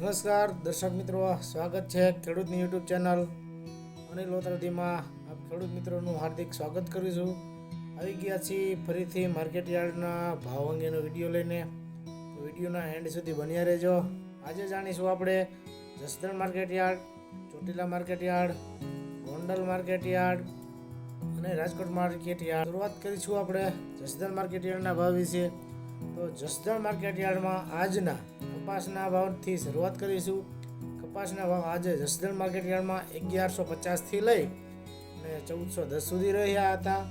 નમસ્કાર, દર્શક મિત્રો, સ્વાગત છે ખેડૂતની યુટ્યુબ ચેનલ અનિલ લોતરદીમાં આપ ખેડૂત મિત્રોનું હાર્દિક સ્વાગત કરું છું. આવી ગયા છીએ ફરીથી માર્કેટ યાર્ડના ભાવ અંગેનો વીડિયો લઈને. વિડીયોના એન્ડ સુધી બન્યા રહેજો. આજે જાણીશું આપણે Jasdan market yard, Chotila market yard, Gondal market yard અને રાજકોટ માર્કેટ યાર્ડ. શરૂઆત કરીશું આપણે જસદણ માર્કેટ યાર્ડના ભાવ વિશે. તો જસદણ માર્કેટ યાર્ડમાં આજના કપાસના ભાવથી શરૂઆત કરીશું. કપાસના ભાવ આજે જસદણ માર્કેટ યાર્ડમાં અગિયારસો પચાસથી લઈ અને ચૌદસો દસ સુધી રહ્યા હતા.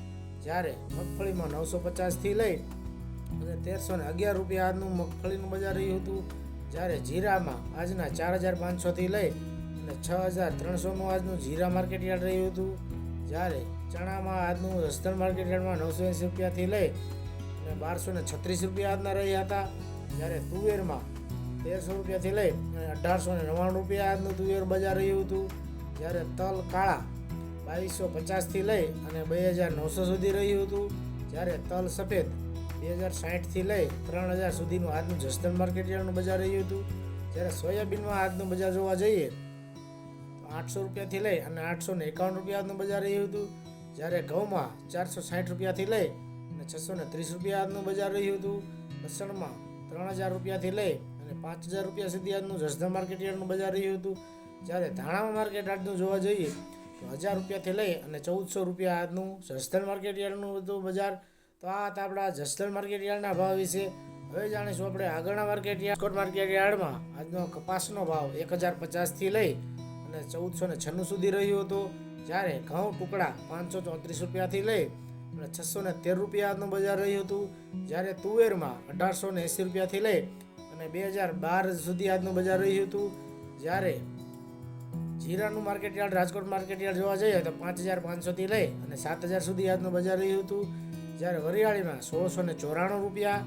જ્યારે મગફળીમાં નવસો પચાસથી લઈ અને તેરસો ને અગિયાર રૂપિયા આજનું મગફળીનું બજાર રહ્યું હતું. જ્યારે જીરામાં આજના ચાર હજાર પાંચસોથી લઈ અને છ હજાર ત્રણસોનું આજનું જીરા માર્કેટ યાર્ડ રહ્યું હતું. જ્યારે ચણામાં આજનું જસદણ માર્કેટ યાર્ડમાં નવસો એંસી રૂપિયાથી લઈ અને બારસો ને છત્રીસ રૂપિયા આજના રહ્યા હતા. જ્યારે તુવેરમાં તેરસો રૂપિયાથી લઈ અને અઢારસો ને નવ્વાણું રૂપિયા આજનું તુવેર બજાર રહ્યું હતું. જ્યારે તલ કાળા બાવીસો પચાસથી લઈ અને બે હજાર નવસો સુધી રહ્યું હતું. જ્યારે તલ સફેદ બે હજાર સાહીઠથી લઈ ત્રણ હજાર સુધીનું આજનું જસદણ માર્કેટ બજાર રહ્યું હતું. જ્યારે સોયાબીનમાં આજનું બજાર જોવા જઈએ તો આઠસો રૂપિયાથી લઈ અને આઠસો ને એકાવન રૂપિયા આજનું બજાર રહ્યું હતું. જ્યારે ઘઉંમાં ચારસો સાઠ રૂપિયાથી લઈ અને છસો ને ત્રીસ રૂપિયા આજનું બજાર રહ્યું હતું. લસણમાં ત્રણ હજાર રૂપિયાથી લઈ અને પાંચ હજાર રૂપિયા સુધી આજનું જસદા માર્કેટ યાર્ડનું બજાર રહ્યું હતું. જ્યારે ધાણામાં માર્કેટ આજનું જોવા જઈએ, તો હજાર રૂપિયાથી લઈ અને ચૌદસો રૂપિયા આજનું જસદણ માર્કેટ યાર્ડનું હતું બજાર. તો આ હતા આપણા જસદણ માર્કેટ યાર્ડના ભાવ વિશે. હવે જાણીશું આપણે આગળના માર્કેટ યાર્ડ માર્કેટ યાર્ડમાં આજનો કપાસનો ભાવ એક હજાર પચાસથી લઈ અને ચૌદસો ને છન્નું સુધી રહ્યું હતું. જ્યારે ઘઉં ટુકડા પાંચસો ચોત્રીસ રૂપિયાથી લઈ અને છસો ને તેર રૂપિયા આજનું બજાર રહ્યું હતું. જ્યારે તુવેરમાં અઢારસો ને એંસી રૂપિયાથી લઈ અને બે હજાર બાર સુધી આજનું બજાર રહ્યું હતું. જ્યારે જીરાનું market yard, Rajkot market yard જોવા જઈએ તો પાંચ હજાર પાંચસોથી લઈ અને સાત હજાર સુધી આજનું બજાર રહ્યું હતું. જ્યારે વરિયાળીમાં સોળસો ને ચોરાણું રૂપિયા,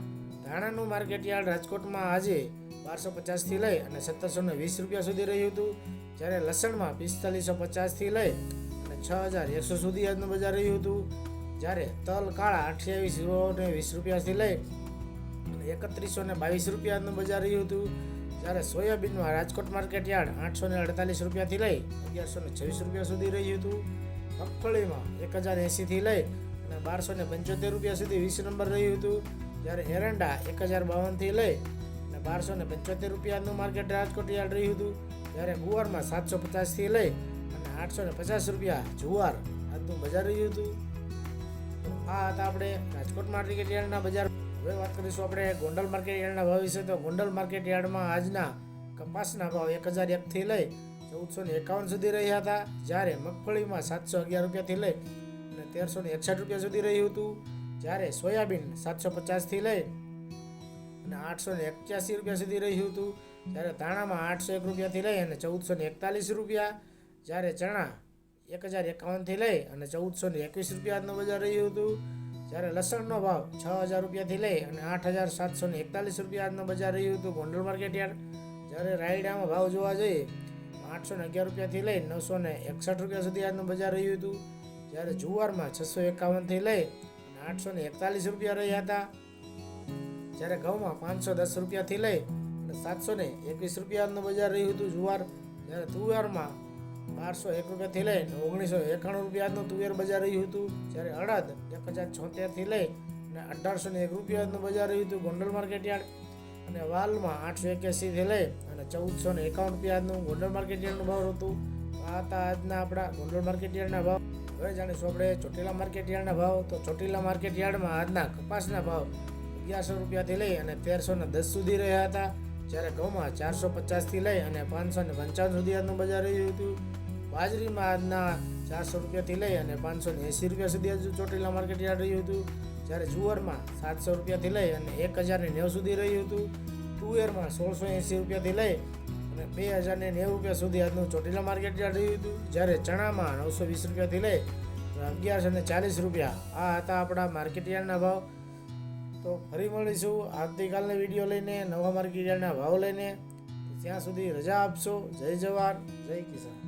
ધાણાનું માર્કેટ યાર્ડ રાજકોટમાં આજે બારસો પચાસથી લઈ અને સત્તરસો ને વીસ રૂપિયા સુધી રહ્યું હતું. જ્યારે લસણમાં પિસ્તાલીસો પચાસથી લઈ અને છ હજાર એકસો સુધી આજનું બજાર રહ્યું હતું. જ્યારે તલ, કાળા, અઠ્યાવીસો ને વીસ રૂપિયાથી લઈ એકત્રીસો ને બાવીસ રૂપિયાનું બજાર રહ્યું હતું. જ્યારે સોયાબીનમાં રાજકોટ માર્કેટ યાર્ડ આઠસો ને અડતાલીસ રૂપિયાથી લઈ અગિયારસો ને છવ્વીસ રૂપિયા સુધી રહ્યું હતું. મગફળીમાં એક હજાર એંસીથી લઈ અને બારસો ને પંચોતેર રૂપિયા સુધી વીસ નંબર રહ્યું હતું. જ્યારે એરંડા એક હજાર બાવનથી લઈ અને બારસો ને પંચોતેર રૂપિયાનું માર્કેટ રાજકોટ યાર્ડ રહ્યું હતું. જ્યારે ગુવારમાં સાતસો પચાસથી લઈ અને આઠસો ને પચાસ રૂપિયા જુવાર આજનું બજાર રહ્યું હતું. આ હતા આપણે રાજકોટ માર્કેટ યાર્ડના બજાર હવે વાત કરીશું આપણે ગોંડલ માર્કેટ યાર્ડના ભાવ વિશે. તો ગોંડલ માર્કેટ યાર્ડમાં આજના કપાસના ભાવ એક હજાર એકથી લઈ ચૌદસો ને એકાવન સુધી રહ્યા હતા. જ્યારે મગફળીમાં સાતસો અગિયાર રૂપિયાથી લઈ અને તેરસો ને એકસઠ રૂપિયા સુધી રહ્યું હતું. જ્યારે સોયાબીન સાતસો પચાસથી લઈ અને આઠસો ને એક્યાસી રૂપિયા સુધી રહ્યું હતું. જ્યારે ધાણામાં આઠસો એક રૂપિયાથી લઈ અને ચૌદસો ને એકતાલીસ રૂપિયા. જ્યારે ચણા એક હજાર એકાવનથી લઈ અને ચૌદસો ને એકવીસ રૂપિયાનું બજાર રહ્યું હતું. જ્યારે લસણનો ભાવ છ હજાર રૂપિયાથી લઈ અને આઠ હજાર સાતસો ને એકતાલીસ રૂપિયાનું બજાર રહ્યું હતું ગોંડલ માર્કેટ યાર્ડ. જ્યારે રાયડામાં ભાવ જોવા જઈએ, આઠસો ને અગિયાર રૂપિયાથી લઈ નવસો ને એકસઠ રૂપિયા સુધી આજનું બજાર રહ્યું હતું. જ્યારે જુવારમાં છસો એકાવનથી લઈ અને આઠસો ને એકતાલીસ રૂપિયા રહ્યા હતા. જ્યારે ઘઉંમાં પાંચસો દસ રૂપિયાથી લઈ અને સાતસો ને એકવીસ રૂપિયાનું બજાર રહ્યું હતું જુવાર. જ્યારે તુવેરમાં બારસો એક રૂપિયાથી લઈ ઓગણીસો એકાણું રૂપિયાનું તુવેર બજાર રહ્યું હતું. જ્યારે અડદ એક હજાર છોતેરથી લઈ અને અઢારસો ને એક રૂપિયાનું બજાર રહ્યું હતું ગોંડલ માર્કેટ યાર્ડ. અને વાલમાં આઠસો એક્યાસીથી લઈ અને ચૌદસો ને એકાવન રૂપિયાનું ગોંડલ માર્કેટ યાર્ડનું ભાવ હતું. આ હતા આજના આપણા ગોંડલ માર્કેટ યાર્ડના ભાવ. હવે જાણીશું આપણે ચોટીલા માર્કેટ યાર્ડના ભાવ. તો ચોટીલા માર્કેટ યાર્ડમાં આજના કપાસના ભાવ અગિયારસો રૂપિયાથી લઈ અને તેરસો ને દસ સુધી રહ્યા હતા. જ્યારે ઘઉંમાં ચારસો પચાસથી લઈ અને પાંચસો ને પંચાવન સુધી આજનું બજાર રહ્યું હતું. બાજરીમાં આજના ચારસો રૂપિયાથી લઈ અને પાંચસો ને એંસી રૂપિયા સુધી હજુ ચોટીલા માર્કેટ યાર્ડ રહ્યું હતું. જ્યારે જુવારમાં સાતસો રૂપિયાથી લઈ અને એક હજાર ને નેવું સુધી રહ્યું હતું. તુવેરમાં સોળસો એંસી રૂપિયાથી લઈ અને બે હજાર ને નેવું રૂપિયા સુધી આજનું ચોટીલા માર્કેટ યાર્ડ રહ્યું હતું. જ્યારે ચણામાં નવસો વીસ રૂપિયાથી લઈ અગિયારસો ને ચાલીસ રૂપિયા આ હતા આપણા માર્કેટ યાર્ડના ભાવ. તો ફરી મળીશું. આવતીકાલના વીડિયો લઈને, નવા માર્કેટના ભાવ લઈને. ત્યાં સુધી રજા આપશો. જય જવાન, જય કિસાન.